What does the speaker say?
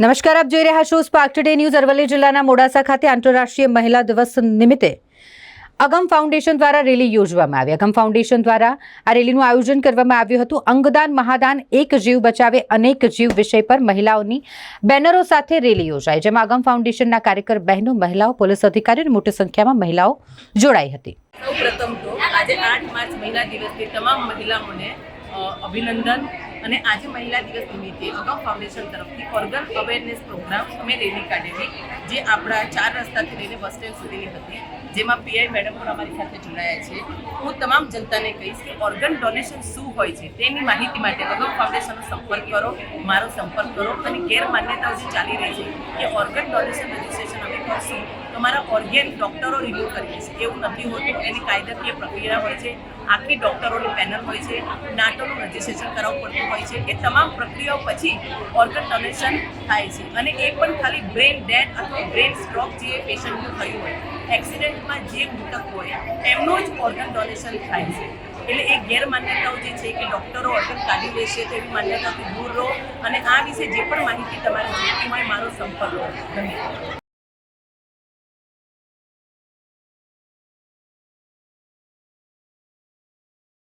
નમસ્કાર, આપ જોઈ રહ્યા છો સ્પાર્ક ટુડે ન્યૂઝ અરવલ્લી જિલ્લાના મોડાસા ખાતે આંતરરાષ્ટ્રીય મહિલા દિવસ નિમિત્તે અગમ ફાઉન્ડેશન દ્વારા રેલી યોજવામાં આવી. અગમ ફાઉન્ડેશન દ્વારા આ રેલીનું આયોજન કરવામાં આવ્યું હતું. અંગદાન, મહાદાન, એક જીવ બચાવે અનેક જીવ વિષય પર મહિલાઓની બેનરો સાથે રેલી યોજાઈ. જેમાં અગમ ફાઉન્ડેશનના કાર્યકર, બહેનો, મહિલાઓ, પોલીસ અધિકારીઓ અને મોટી સંખ્યામાં મહિલાઓ જોડાઈ હતી. સૌપ્રથમ તો આજે આઠ માર્ચ મહિલા દિવસની તમામ મહિલાઓને અભિનંદન અને આજે મહિલા દિવસ નિમિત્તે અગાઉ ફાઉન્ડેશન તરફથી ઓર્ગન અવેરનેસ પ્રોગ્રામ અમે રેલી કાઢેલી, જે આપણા ચાર રસ્તાથી લઈને બસ સ્ટેન્ડ સુધીની હતી, જેમાં પીઆઈ મેડમ પણ અમારી સાથે જોડાયા છે. હું તમામ જનતાને કહીશ કે ઓર્ગન ડોનેશન શું હોય છે તેની માહિતી માટે અગાઉ ફાઉન્ડેશનનો સંપર્ક કરો, મારો સંપર્ક કરો અને ગેરમાન્યતાઓ જે ચાલી રહી છે કે ઓર્ગન ડોનેશન કરશું તો મારા ઓર્ગેન ડૉક્ટરો રિમૂવ કરી દેશે એવું નથી હોતું. એની કાયદાકીય પ્રક્રિયા હોય છે. આખી ડૉક્ટરોની પેનલ હોય છે. નાટોનું રજિસ્ટ્રેશન કરાવવું પડતું હોય છે. એ તમામ પ્રક્રિયાઓ પછી ઓર્ગન ડોનેશન થાય છે. અને એ પણ ખાલી બ્રેન ડેથ અથવા બ્રેન સ્ટ્રોક જે પેશન્ટનું થયું હોય એક્સિડન્ટમાં જે મૃતક હોય, એમનું જ ઓર્ગન ડોનેશન થાય છે. એટલે એ ગેરમાન્યતાઓ જે છે કે ડૉક્ટરો ઓર્ગન કાઢી લેશે તો એવી માન્યતાથી દૂર રહો. અને આ વિશે જે પણ માહિતી તમારે જોઈતી હોય, મારો સંપર્ક ધન્યવાદ.